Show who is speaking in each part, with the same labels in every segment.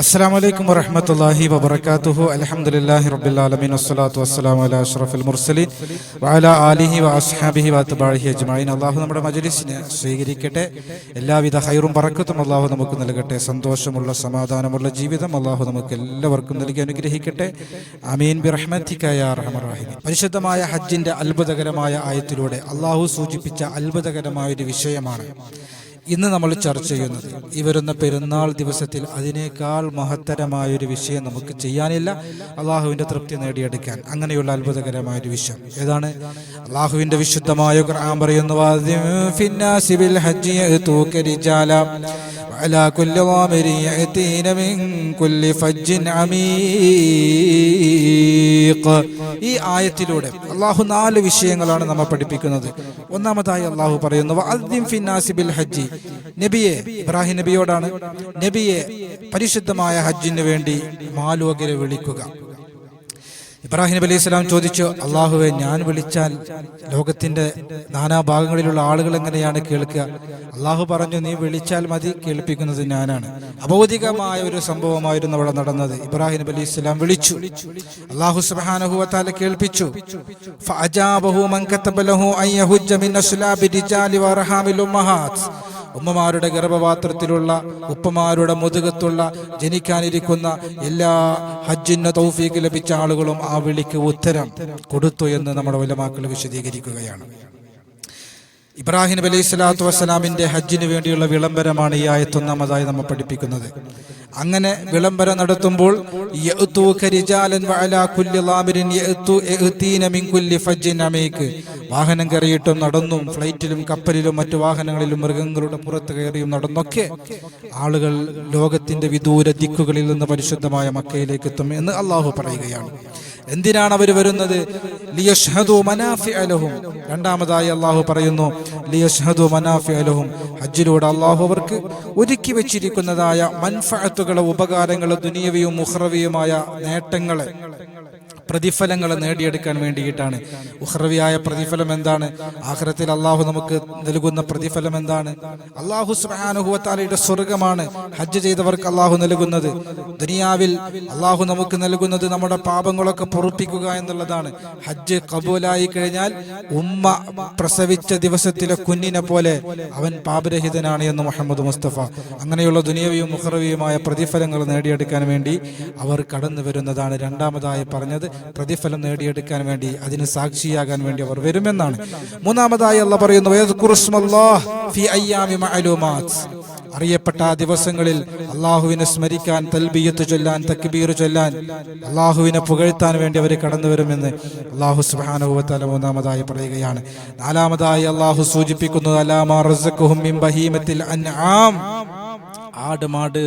Speaker 1: അസ്സാം വലൈക്കും വറഹമത്തല്ലാഹി വബർക്കാത്തുഹു അലഹമുല്ലാഹി റബുല്ലാലമീൻ വസ്സലാത്തു വസ്സലാം അല അഷ്റഫുൽ മുർസലീൻ. വഅല ആലിഹി വ അസ്ഹാബിഹി വഅത്ബാഇഹി അജ്മഈൻ. അല്ലാഹു നമ്മുടെ മജ്ലിസിനെ സ്വീകരിക്കട്ടെ. എല്ലാവിധ ഹൈറും ബറക്കത്തും അല്ലാഹു നമുക്ക് നൽകട്ടെ. സന്തോഷമുള്ള സമാധാനമുള്ള ജീവിതം അല്ലാഹു നമുക്ക് എല്ലാവർക്കും നൽകി അനുഗ്രഹിക്കട്ടെ. അമീൻ ബി യാ അർഹമർ പരിശുദ്ധമായ ഹജ്ജിന്റെ അത്ഭുതകരമായ ആയത്തിലൂടെ അല്ലാഹു സൂചിപ്പിച്ച അത്ഭുതകരമായ ഒരു വിഷയമാണ് ഇന്ന് നമ്മൾ ചർച്ച ചെയ്യുന്നത് ഈ വരുന്ന പെരുന്നാൾ ദിവസത്തിൽ അതിനേക്കാൾ മഹത്തരമായ ഒരു വിഷയം നമുക്ക് ചെയ്യാനില്ല. അള്ളാഹുവിന്റെ തൃപ്തി നേടിയെടുക്കാൻ അങ്ങനെയുള്ള അത്ഭുതകരമായ ഒരു വിഷയം. ഏതാണ്? അള്ളാഹുവിന്റെ വിശുദ്ധമായ ഖുർആൻ പറയുന്നു "വഅദ്ദിൻ كل ضامر يأتين من كل فج عميق. ഈ ആയത്തിലൂടെ അള്ളാഹു നാല് വിഷയങ്ങളാണ് നമ്മെ പഠിപ്പിക്കുന്നത്. ഒന്നാമതായി അള്ളാഹു പറയുന്നു "വഅദ്ദിൻ ഫിന്നാസി ബിൽ ഹജ്ജി. നബിയെ ഇബ്രാഹിം നബിയോടാണ്. നബിയെ പരിശുദ്ധമായ ഹജ്ജിന് വേണ്ടി മാലോകരെ വിളിക്കുക. ഇബ്രാഹിം നബി അലൈഹി സ്വലാം ചോദിച്ചു അള്ളാഹുവെ ഞാൻ വിളിച്ചാൽ ലോകത്തിന്റെ നാനാഭാഗങ്ങളിലുള്ള ആളുകൾ എങ്ങനെയാണ് കേൾക്കുക? അള്ളാഹു പറഞ്ഞു നീ വിളിച്ചാൽ മതി കേൾപ്പിക്കുന്നത് ഞാനാണ്. അഭൗതികമായ ഒരു സംഭവമായിരുന്നു അവിടെ നടന്നത്. ഇബ്രാഹിം നബി അലൈഹി സ്വലാം വിളിച്ചു. അള്ളാഹു സുബ്ഹാനഹു കേൾപ്പിച്ചു. ഫഅജാബഹു മൻ കതബ ലഹു അൻ യഹുജ്ജ മിൻ അസ്ലാബി റിജാലി വറഹാമിൽ ഉമ്മഹാത്ത്. ഉമ്മമാരുടെ ഗർഭപാത്രത്തിലുള്ള ഉപ്പമാരുടെ മുതുകത്തുള്ള ജനിക്കാനിരിക്കുന്ന എല്ലാ ഹജ്ജിന് തൗഫീക്ക് ലഭിച്ച ആളുകളും ആ വിളിക്ക് ഉത്തരം കൊടുത്തു എന്ന് നമ്മുടെ വലമാക്കൾ വിശദീകരിക്കുകയാണ്. ഇബ്രാഹിം നബി അലൈഹി സ്വലാത്തു വസ്സലാമിന്റെ ഹജ്ജിന് വേണ്ടിയുള്ള വിളംബരമാണ് ഈ ആയത്തൊന്നാമതായി നമ്മൾ പഠിപ്പിക്കുന്നത്. അങ്ങനെ വിളംബരം നടത്തുമ്പോൾ വാഹനം കയറിയിട്ടും നടന്നും ഫ്ലൈറ്റിലും കപ്പലിലും മറ്റു വാഹനങ്ങളിലും മൃഗങ്ങളുടെ പുറത്ത് കയറിയും നടന്നൊക്കെ ആളുകൾ ലോകത്തിന്റെ വിദൂര ദിക്കുകളിൽ നിന്ന് പരിശുദ്ധമായ മക്കയിലേക്ക് എത്തും എന്ന് അള്ളാഹു പറയുകയാണ്. എന്തിനാണ് അവർ വരുന്നത്? ലിയഷ്ഹദു രണ്ടാമതായി അള്ളാഹു പറയുന്നു ലിയഷ്ഹദു ഹജ്ജിലൂടെ അള്ളാഹു അവർക്ക് ഒരുക്കി വെച്ചിരിക്കുന്നതായ മൻഫഅത്തുകളെ ഉപകാരങ്ങളെ ദുനിയവിയും മുഹ്റവിയുമായ നേട്ടങ്ങളെ പ്രതിഫലങ്ങൾ നേടിയെടുക്കാൻ വേണ്ടിയിട്ടാണ്. ഉഹ്റവിയായ പ്രതിഫലം എന്താണ്? ആഹ്രത്തിൽ അള്ളാഹു നമുക്ക് നൽകുന്ന പ്രതിഫലം എന്താണ്? അള്ളാഹു സുബ്ഹാനഹുവത്താലയുടെ സ്വർഗമാണ് ഹജ്ജ് ചെയ്തവർക്ക് അള്ളാഹു നൽകുന്നത്. ദുനിയാവിൽ അള്ളാഹു നമുക്ക് നൽകുന്നത് നമ്മുടെ പാപങ്ങളൊക്കെ പൊറുപ്പിക്കുക എന്നുള്ളതാണ്. ഹജ്ജ് കബൂലായി കഴിഞ്ഞാൽ ഉമ്മ പ്രസവിച്ച ദിവസത്തിലെ കുഞ്ഞിനെ പോലെ അവൻ പാപരഹിതനാണ് എന്ന് മുഹമ്മദ് മുസ്തഫ. അങ്ങനെയുള്ള ദുനിയവിയും മുഹറവിയുമായ പ്രതിഫലങ്ങൾ നേടിയെടുക്കാൻ വേണ്ടി അവർ കടന്നു വരുന്നതാണ് രണ്ടാമതായി പറഞ്ഞത്. പ്രതിഫലം നേടിയെടുക്കാൻ വേണ്ടി അതിന് സാക്ഷിയാകാൻ വേണ്ടി അവർ വരുമെന്നാണ്. മൂന്നാമതായി അല്ല പറയുന്നു "വയദ്കുറുസ്മല്ലാഹ് ഫി അയ്യാമി അറിയപ്പെട്ട ആ ദിവസങ്ങളിൽ അള്ളാഹുവിനെ സ്മരിക്കാൻ തൽബിയത്ത് ചൊല്ലാൻ തക്ബീർ ചൊല്ലാൻ അള്ളാഹുവിനെ പുകഴ്ത്താൻ വേണ്ടി അവർ കടന്നു വരുമെന്ന് അള്ളാഹു സുബാനുഭവത്താല മൂന്നാമതായി പറയുകയാണ്. നാലാമതായി അള്ളാഹു സൂചിപ്പിക്കുന്നു അലാമ റസഖുഹും ബഹീമത്തിൽ അൻആം. ആടുമാട്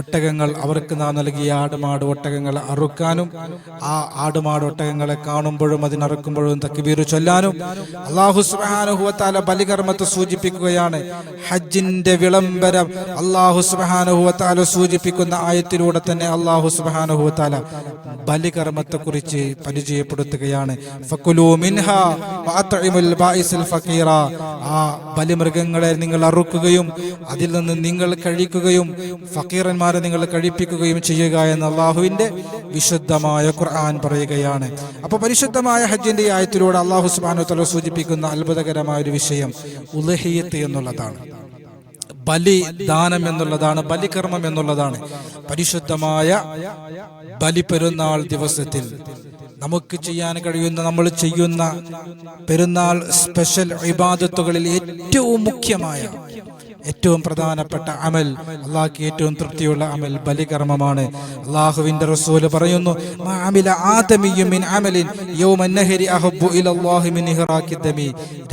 Speaker 1: ഒട്ടകങ്ങൾ അവർക്ക് നാം നൽകിയ ആടുമാട് ഒട്ടകങ്ങൾ അറുക്കാനും ആ ആടുമാട് ഒട്ടകങ്ങളെ കാണുമ്പോഴും അതിനറുക്കുമ്പോഴും തക്ബീർ ചൊല്ലാനും അള്ളാഹു സുബാനുഹുവത്താല ബലികർമ്മത്തെ സൂചിപ്പിക്കുകയാണ്. ഹജ്ജിന്റെ വിളംബരം അള്ളാഹു സുബാനുഹുവത്താല സൂചിപ്പിക്കുന്ന ആയത്തിലൂടെ തന്നെ അള്ളാഹു സുബാനുഹുവത്താല ബലികർമ്മത്തെ കുറിച്ച് പരിചയപ്പെടുത്തുകയാണ് ആ ബലിമൃഗങ്ങളെ നിങ്ങൾ അറുക്കുകയും അതിൽ നിന്ന് നിങ്ങൾ കഴിക്കുകയും ഫക്കീറന്മാരെ നിങ്ങൾ കഴിപ്പിക്കുകയും ചെയ്യുക എന്ന അള്ളാഹുവിന്റെ വിശുദ്ധമായ ഖുർആൻ പറയുകയാണ്. അപ്പൊ പരിശുദ്ധമായ ഹജ്ജിന്റെ ഈ ആയത്തിലൂടെ അള്ളാഹു സുബാനു തല സൂചിപ്പിക്കുന്ന അത്ഭുതകരമായ ഒരു വിഷയം ഉലഹിയത്ത് എന്നുള്ളതാണ്. ബലി ദാനം എന്നുള്ളതാണ് ബലികർമ്മം എന്നുള്ളതാണ്. പരിശുദ്ധമായ ബലി പെരുന്നാൾ ദിവസത്തിൽ നമുക്ക് ചെയ്യാൻ കഴിയുന്ന നമ്മൾ ചെയ്യുന്ന പെരുന്നാൾ സ്പെഷ്യൽ വിവാദത്തുകളിൽ ഏറ്റവും മുഖ്യമായ ഏറ്റവും പ്രധാനപ്പെട്ട അമൽ അള്ളാഹ്ക്ക് ഏറ്റവും തൃപ്തിയുള്ള അമൽ ബലികർമ്മമാണ്. അള്ളാഹുവിന്റെ റസൂൽ പറയുന്നു.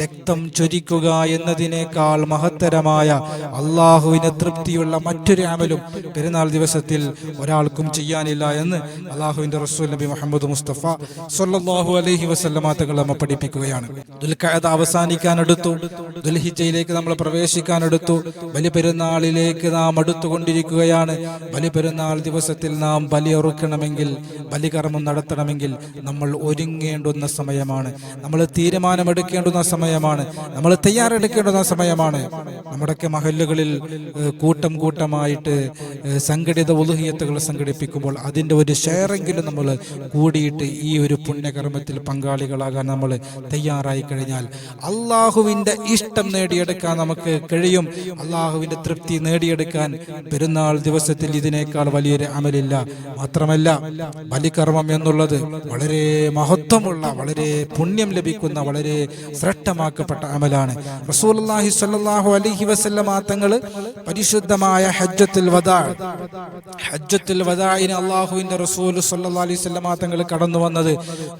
Speaker 1: രക്തം ചൊരിക്കുക എന്നതിനേക്കാൾ മഹത്തരമായ അള്ളാഹുവിന് തൃപ്തിയുള്ള മറ്റൊരു അമലും പെരുന്നാൾ ദിവസത്തിൽ ഒരാൾക്കും ചെയ്യാനില്ല എന്ന് അള്ളാഹുവിന്റെ റസൂൽ നബി മുഹമ്മദ് മുസ്തഫ സല്ലല്ലാഹു അലഹി വസല്ലമ തങ്ങൾ നമ്മെ പഠിപ്പിക്കുകയാണ്. ദുൽഖഅദ അവസാനിക്കാൻ എടുത്തു ദുൽഹിജയിലേക്ക് നമ്മൾ പ്രവേശിക്കാൻ എടുത്തു ബലിപെരുന്നാളിലേക്ക് നാം അടുത്തുകൊണ്ടിരിക്കുകയാണ്. ബലിപെരുന്നാൾ ദിവസത്തിൽ നാം ബലിയറുക്കണമെങ്കിൽ ബലികർമ്മം നടത്തണമെങ്കിൽ നമ്മൾ ഒരുങ്ങേണ്ടുന്ന സമയമാണ്. നമ്മൾ തീരുമാനമെടുക്കേണ്ടുന്ന സമയമാണ്. നമ്മൾ തയ്യാറെടുക്കേണ്ടുന്ന സമയമാണ്. നമ്മുടെയൊക്കെ മഹല്ലുകളിൽ കൂട്ടം കൂട്ടമായിട്ട് സംഘടിത ഉലുഹിയത്തുകൾ സംഘടിപ്പിക്കുമ്പോൾ അതിന്റെ ഒരു ഷെയറെങ്കിലും നമ്മൾ കൂടിയിട്ട് ഈ ഒരു പുണ്യകർമ്മത്തിൽ പങ്കാളികളാകാൻ നമ്മൾ തയ്യാറായി കഴിഞ്ഞാൽ അള്ളാഹുവിന്റെ ഇഷ്ടം നേടിയെടുക്കാൻ നമുക്ക് കഴിയും. അള്ളാഹുവിന്റെ തൃപ്തി നേടിയെടുക്കാൻ പെരുന്നാൾ ദിവസത്തിൽ ഇതിനേക്കാൾ വലിയൊരു അമലില്ല. മാത്രമല്ല ബലികർമ്മം എന്നുള്ളത് വളരെ മഹത്വമുള്ള വളരെ പുണ്യം ലഭിക്കുന്ന വളരെ ശ്രേഷ്ഠമാക്കപ്പെട്ട അമലാണ്. സ്വല്ലല്ലാഹു അലൈഹി വസല്ലമ തങ്ങൾ പരിശുദ്ധമായ ഹജ്ജത്തുൽ വദാ ഹജ്ജത്തുൽ വദായിന് അള്ളാഹുവിന്റെ റസൂൽ സല്ലല്ലാഹു അലൈഹി വസല്ലമ തങ്ങൾ കടന്നു വന്നത്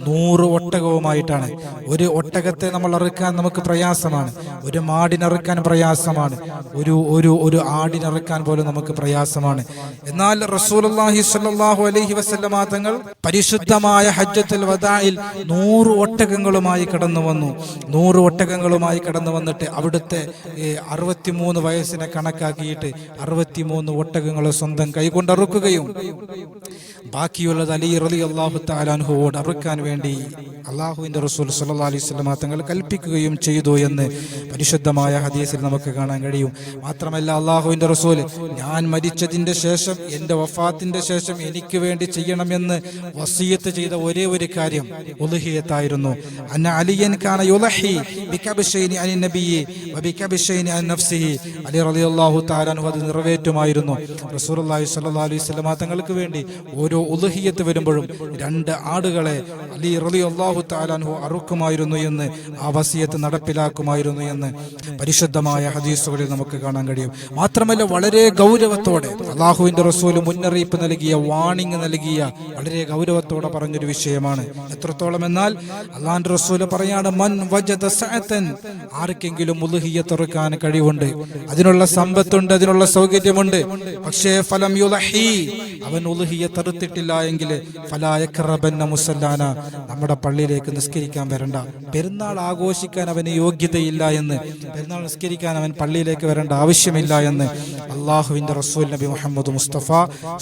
Speaker 1: നൂറ് ഒട്ടകവുമായിട്ടാണ്. ഒരു ഒട്ടകത്തെ നമ്മൾ അറുക്കാൻ നമുക്ക് പ്രയാസമാണ്. ഒരു മാടിനറുക്കാൻ പ്രയാസമാണ്. ഒരു ഒരു ഒരു ആടിനിറക്കാൻ പോലും നമുക്ക് പ്രയാസമാണ്. എന്നാൽ റസൂലുള്ളാഹി സ്വല്ലല്ലാഹു അലൈഹി വസല്ലമ തങ്ങൾ പരിശുദ്ധമായ ഹജ്ജത്തുൽ വദായിൽ നൂറ് ഒട്ടകങ്ങളുമായി കടന്നു വന്നു. നൂറ് ഒട്ടകങ്ങളുമായി കടന്നു വന്നിട്ട് അവിടുത്തെ അറുപത്തിമൂന്ന് വയസ്സിനെ കണക്കാക്കിയിട്ട് അറുപത്തിമൂന്ന് ഒട്ടകങ്ങളെ സ്വന്തം കൈകൊണ്ട് അറുക്കുകയും ബാക്കിയുള്ളത് അലി റലി അള്ളാഹു താലാൻഹുവോട് അറുക്കാൻ വേണ്ടി അള്ളാഹുവിന്റെ റസൂൽ സല്ലാ അലൈഹി സ്വലമാ തങ്ങൾ കൽപ്പിക്കുകയും ചെയ്തു എന്ന് പരിശുദ്ധമായ ഹദീസിൽ നമുക്ക് കാണാൻ കഴിയും. മാത്രമല്ല അള്ളാഹുവിന്റെ റസൂൽ ഞാൻ മരിച്ചതിന്റെ ശേഷം എന്റെ വഫാത്തിന്റെ ശേഷം എനിക്ക് വേണ്ടി ചെയ്യണമെന്ന് വസീയത്ത് ചെയ്ത ഒരേ ഒരു കാര്യം ഉലഹിയത്തായിരുന്നു. അന്ന അലിയൻ നബിയി അൻ അലി നിറവേറ്റുമായിരുന്നു. റസൂലുള്ളാഹി സ്വല്ലല്ലാഹു അലൈഹി വസല്ലമ തങ്ങൾക്ക് വേണ്ടി ഓരോ ഉലഹിയത്ത് വരുമ്പോഴും രണ്ട് ആടുകളെ അലി റലി അള്ളാഹു താലാൻഹു അറുക്കുമായിരുന്നു എന്ന് ആ വസീയത്ത് നടപ്പിലാക്കുമായിരുന്നു എന്ന് പരിശുദ്ധമായ ഹദീസുകളിൽ നമുക്ക് കാണാൻ കഴിയും. മാത്രമല്ല വളരെ ഗൗരവത്തോടെ അള്ളാഹുവിന്റെ റസൂൽ മുന്നറിയിപ്പ് നൽകിയ വാണിംഗ് നൽകിയ വളരെ ഗൗരവത്തോടെ പറഞ്ഞൊരു വിഷയമാണ്. എത്രത്തോളം എന്നാൽ അള്ളാഹിന്റെ റസൂൽ പറയാണ് മൻ സഅതൻ. ആർക്കെങ്കിലും ഉലുഹിയത്തുറക്കാൻ കഴിവുണ്ട്. അതിനുള്ള സമ്പത്തുണ്ട് അതിനുള്ള സൗകര്യമുണ്ട്. പക്ഷേ ഫലം യുലഹി. അവൻ ഉലുഹിയത്തെറുത്തിട്ടില്ല എങ്കിൽ ഫലായക്കറബന്ന മുസല്ലാന. നമ്മുടെ പള്ളിയിലേക്ക് നിസ്കരിക്കാൻ വരണ്ട. പെരുന്നാൾ ആഘോഷിക്കാൻ അവന് യോഗ്യതയില്ല എന്ന് പെരുന്നാൾ നിസ്കരിക്കാൻ അവൻ പള്ളിയിലേക്ക് വരേണ്ട ആവശ്യമില്ല എന്ന് അള്ളാഹുവിന്റെ റസൂൽ നബി മുഹമ്മദ് മുസ്തഫ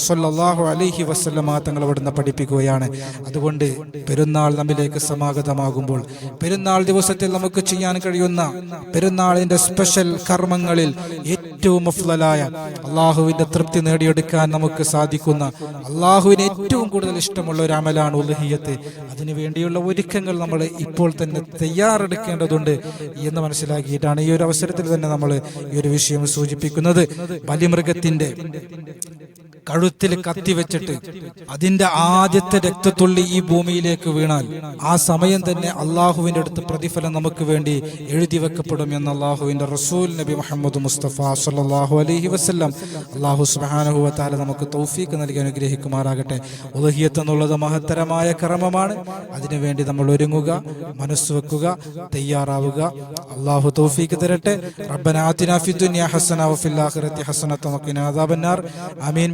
Speaker 1: സല്ലല്ലാഹു അലൈഹി വസല്ലമ തങ്ങൾ അവിടുന്ന് പഠിപ്പിക്കുകയാണ്. അതുകൊണ്ട് പെരുന്നാൾ നമ്മിലേക്ക് സമാഗതമാകുമ്പോൾ പെരുന്നാൾ ദിവസത്തിൽ നമുക്ക് ചെയ്യാൻ കഴിയുന്ന പെരുന്നാളിന്റെ സ്പെഷ്യൽ കർമ്മങ്ങളിൽ ഏറ്റവും അഫ്ലലായ അള്ളാഹുവിന്റെ തൃപ്തി നേടിയെടുക്കാൻ നമുക്ക് സാധിക്കുന്ന അള്ളാഹുവിന് ഏറ്റവും കൂടുതൽ ഇഷ്ടമുള്ള ഒരു അമലാണ് ഉലഹിയത്ത്. അതിനു വേണ്ടിയുള്ള ഒരുക്കങ്ങൾ നമ്മൾ ഇപ്പോൾ തന്നെ തയ്യാറെടുക്കേണ്ടതുണ്ട് എന്ന് മനസ്സിലാക്കിയിട്ടാണ് ഈ ഒരു അവസരത്തിൽ തന്നെ നമ്മൾ ഈ ഒരു വിഷയം സൂചിപ്പിക്കുന്നത്. ബലിമൃഗത്തിന്റെ കഴുത്തിൽ വെച്ചിട്ട് അതിന്റെ ആദ്യത്തെ രക്തത്തുള്ളി ഈ ഭൂമിയിലേക്ക് വീണാൽ ആ സമയം തന്നെ അള്ളാഹുവിന്റെ അടുത്ത് പ്രതിഫലം നമുക്ക് വേണ്ടി എഴുതി വെക്കപ്പെടും എന്ന് അള്ളാഹുവിന്റെ റസൂൽ നബി മുഹമ്മദ് മുസ്തഫ സല്ലല്ലാഹു അലഹി വസല്ലം അള്ളാഹു സുബ്ഹാനഹു വ നമുക്ക് തൗഫീക്ക് നൽകി അനുഗ്രഹിക്കുമാറാകട്ടെ. ഉലഹിയത്ത് എന്നുള്ളത് മഹത്തരമായ കർമ്മമാണ്. അതിനുവേണ്ടി നമ്മൾ ഒരുങ്ങുക മനസ്സ് വെക്കുക തയ്യാറാവുക. അള്ളാഹു തൗഫീക്ക് തരട്ടെ. റബ്ബനാ ആതിനാ ഫി ദുനിയ ഹസന വഫിൽ ആഖിറത്തി ഹസനത വഖിനാ അദാബന്നാർ. ആമീൻ.